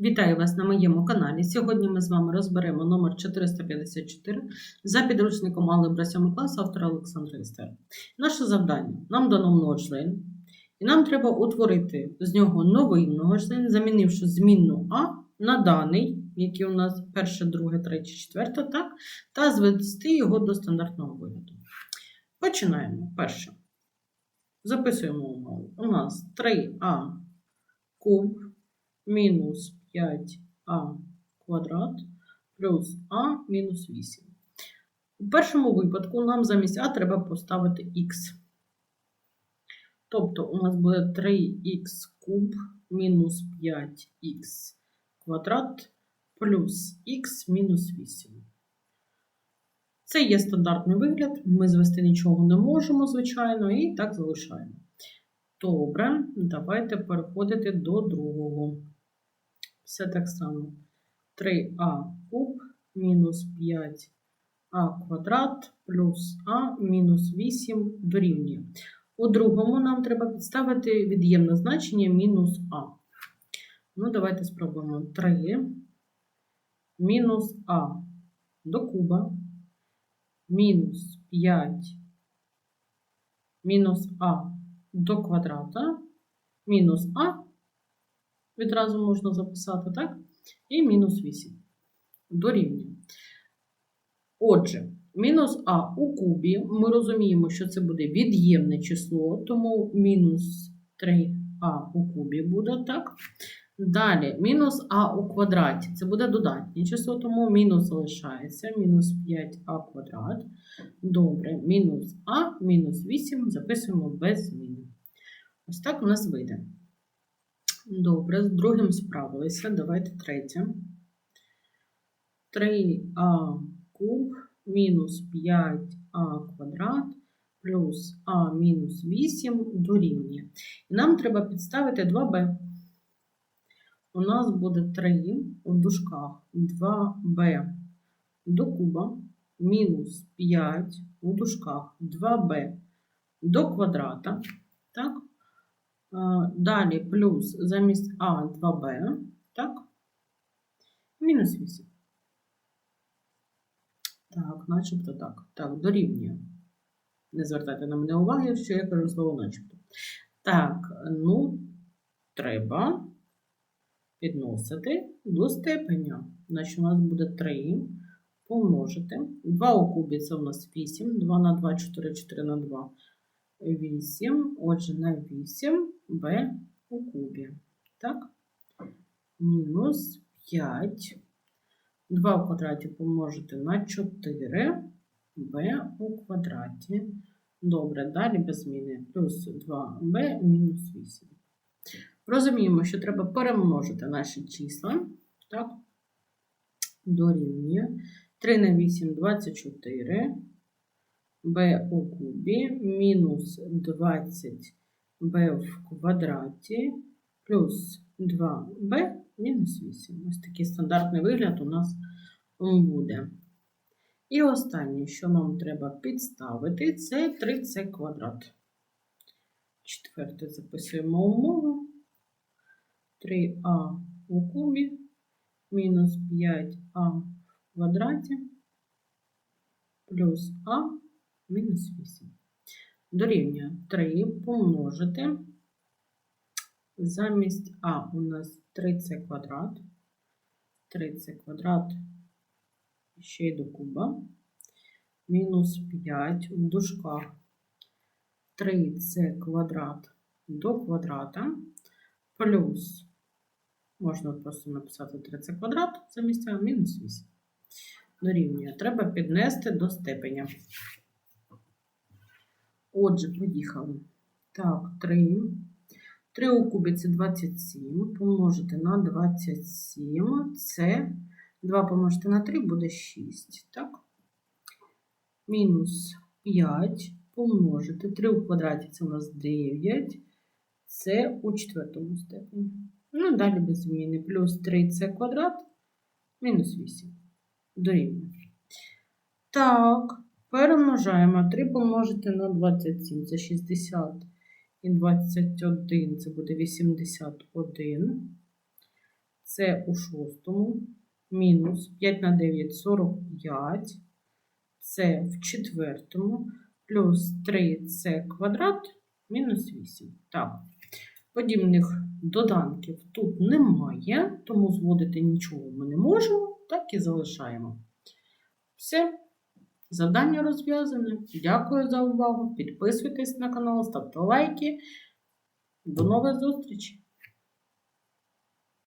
Вітаю вас на моєму каналі. Сьогодні ми з вами розберемо номер 454 за підручником Алgebra 7 класу автора Олександра Істера. Наше завдання нам дано множник, і нам треба утворити з нього новий множник, замінивши змінну А на даний, який у нас перше, друге, третє, четверте, так, та звести його до стандартного вигляду. Починаємо. Перше. Записуємо умову. У нас 3а куб мінус 5а квадрат плюс а мінус 8. У першому випадку нам замість а треба поставити х. Тобто у нас буде 3х куб мінус 5х квадрат плюс х мінус 8. Це є стандартний вигляд, ми звести нічого не можемо, звичайно, і так залишаємо. Добре, давайте переходити до другого. Все так само. 3а куб мінус 5а квадрат плюс а мінус 8 дорівнює. У другому нам треба підставити від'ємне значення мінус а. Ну, давайте спробуємо 3 мінус а до куба мінус 5 мінус а до квадрата мінус а, відразу можна записати, так? І мінус 8 дорівнює. Отже, мінус а у кубі, ми розуміємо, що це буде від'ємне число, тому мінус 3а у кубі буде, так? Далі, мінус а у квадраті. Це буде додатнє число, тому мінус залишається, мінус 5а квадрат. Добре, мінус а, мінус 8 записуємо без зміни. Ось так у нас вийде. Добре, з другим справилися. Давайте третє. 3а куб мінус 5а квадрат плюс а мінус 8 дорівнює. І нам треба підставити 2b. У нас буде 3 у дужках 2b до куба мінус 5 у дужках 2b до квадрата. Так? Далі плюс замість А 2b, так? Мінус 8. Так, начебто так. Так, дорівнює. Не звертайте на мене уваги, що я кажу слово начебто. Так, ну, треба підносити до степеня. Значить, у нас буде 3 помножити. 2 у кубі це у нас 8, 2 на 2, 4, 4 на 2. 8, отже, на 8 b у кубі. Так? Мінус 5. 2 в квадраті помножити на 4 b у квадраті. Добре, далі без зміни. Плюс 2b мінус 8. Розуміємо, що треба перемножити наші числа. Так? Дорівнює 3 на 8 24 b у кубі мінус 20 b в квадраті плюс 2b мінус 8. Ось такий стандартний вигляд у нас буде. І останнє, що нам треба підставити, це 3c квадрат. Четверте записуємо умову. 3а у кубі мінус 5а в квадраті плюс а мінус 8. Дорівнює 3 помножити. Замість А у нас 3С квадрат. 3С квадрат ще й до куба. Мінус 5 в дужках 3С квадрат до квадрата. Плюс, можна просто написати 3С квадрат замість А мінус 8. Дорівнює. Треба піднести до степеня. Отже, поїхали. Так, 3. 3 у кубі це 27. Помножити на 27. Це 2 помножити на 3 буде 6. Так? Мінус 5 помножити. 3 у квадраті це у нас 9. Це у четвертому степені. Ну, далі без зміни. Плюс 3 це квадрат, мінус 8. Дорівнює. Так. Перемножаємо 3 помножити на 27, це 60. І 21 це буде 81. Це у шостому. Мінус 5 на 9 45. Це в четвертому. Плюс 3c квадрат мінус 8. Так. Подібних доданків тут немає, тому зводити нічого ми не можемо, так і залишаємо. Все, завдання розв'язане. Дякую за увагу. Підписуйтесь на канал, ставте лайки. До нових зустрічей!